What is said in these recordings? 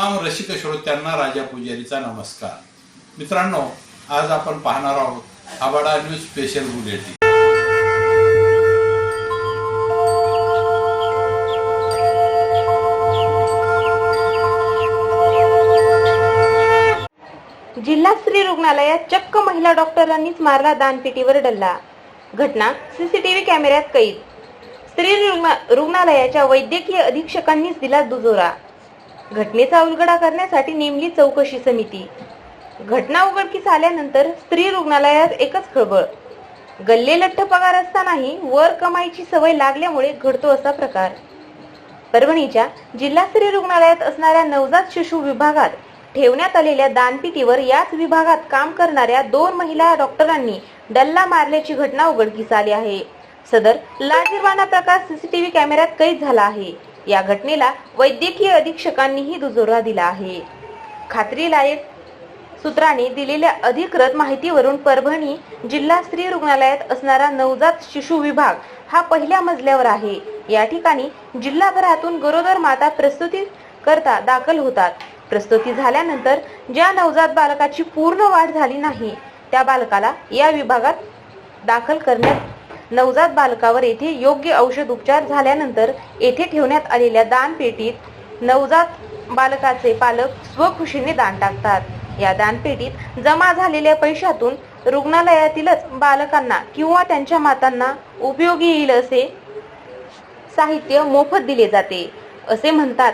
रसिक श्रोत्यांना राजा पुजारीचा नमस्कार. मित्रांनो आज आपण पाहणार आहोत आबाडा न्यूज स्पेशल बुलेटिन. जिल्हा स्त्री रुग्णालयात चक्क महिला डॉक्टरांनीच मारला दानपेटीवर डल्ला. घटना सीसीटीव्ही कॅमेऱ्यात कैद. स्त्री रुग्णा- रुग्णालयाच्या वैद्यकीय अधीक्षकांनीच दिला दुजोरा. घटनेचा उलगडा करण्यासाठी नेमली चौकशी समिती. घटना उघडकीस आल्यानंतर स्त्री रुग्णालयात एकच खळबळ. गल्ले लठ्ठ पगार असतानाही वर कमाईची सवय लागल्यामुळे घडतो असा प्रकार. परभणीच्या जिल्हा स्त्री रुग्णालयात असणाऱ्या नवजात शिशु विभागात ठेवण्यात आलेल्या दानपिटीवर याच विभागात काम करणाऱ्या दोन महिला डॉक्टरांनी डल्ला मारल्याची घटना उघडकीस आली आहे. सदर लाजीरवाना प्रकार सीसीटीव्ही कॅमेऱ्यात कैद झाला आहे. या घटनेला वैद्यकीय अधीक्षकांनीही दुजोरा दिला आहे. खात्रीलायक सूत्राने दिलेल्या अधिकृत माहितीवरून परभणी जिल्हा स्त्री रुग्णालयात असणारा नवजात शिशु विभाग हा पहिल्या मजल्यावर आहे. या ठिकाणी जिल्हाभरातून गरोदर माता प्रस्तुती करता दाखल होतात. प्रस्तुती झाल्यानंतर ज्या नवजात बालकाची पूर्ण वाढ झाली नाही त्या बालकाला या विभागात दाखल करण्यात नवजात बालकावर येथे योग्य औषध उपचार झाल्यानंतर येथे ठेवण्यात आलेल्या दानपेटीत नवजात बालकाचे पालक स्वखुशीने दान टाकतात. या दानपेटीत जमा झालेल्या पैशातून रुग्णालयातीलच बालकांना किंवा त्यांच्या मातांना उपयोगी येईल असे साहित्य मोफत दिले जाते. असे म्हणतात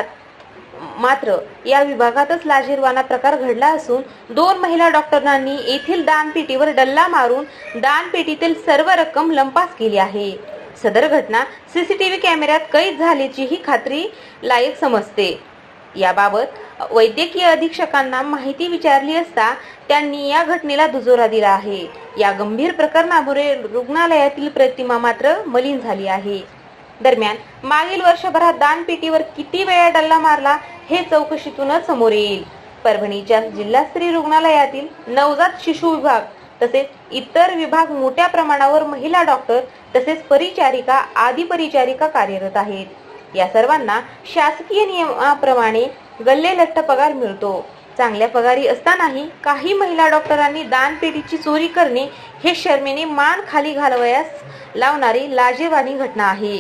मात्र या विभागातच लाजीरवाना प्रकार घडला असून दोन महिला डॉक्टरांनी येथील दानपेटीवर डल्ला मारून दानपेटीतील सर्व रक्कम लंपास केली आहे. सदर घटना सीसीटीव्ही कॅमेऱ्यात कैद झाल्याचीही खात्री लायक समजते. याबाबत वैद्यकीय अधीक्षकांना माहिती विचारली असता त्यांनी या घटनेला दुजोरा दिला आहे. या गंभीर प्रकरणामुळे रुग्णालयातील प्रतिमा मात्र मलिन झाली आहे. दरम्यान मागील वर्षभरात दानपेटीवर किती वेळा डल्ला मारला हे चौकशीतूनच समोर येईल. परभणीच्या जिल्हा स्त्री रुग्णालयातील नवजात शिशु विभाग तसेच इतर विभाग मोठ्या प्रमाणावर महिला डॉक्टर तसेच परिचारिका आदी परिचारिका कार्यरत आहेत. या सर्वांना शासकीय नियमाप्रमाणे गल्ले लठ्ठ पगार मिळतो. चांगल्या पगारी असतानाही काही महिला डॉक्टरांनी दानपेटीची चोरी करणे हे शर्मेने मान खाली घालवयास लावणारी लाजेवाणी घटना आहे.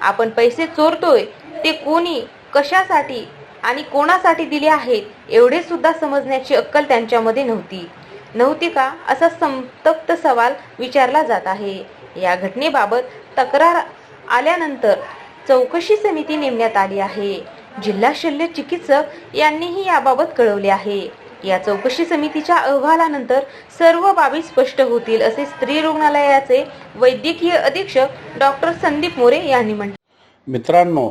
आपण पैसे चोरतोय ते कोणी कशासाठी आणि कोणासाठी दिले आहेत एवढे सुद्धा समजण्याची अक्कल त्यांच्यामध्ये नव्हती. नव्हती का? असा संतप्त सवाल विचारला जात आहे. या घटनेबाबत तक्रार आल्यानंतर चौकशी समिती नेमण्यात आली आहे. जिल्हा शल्य चिकित्सक यांनीही याबाबत कळवले आहे. या चौकशी समितीच्या अहवालानंतर सर्व बाबी स्पष्ट होतील असे स्त्री रुग्णालयाचे वैद्यकीय अधीक्षक डॉक्टर संदीप मोरे यांनी म्हटले. मित्रांनो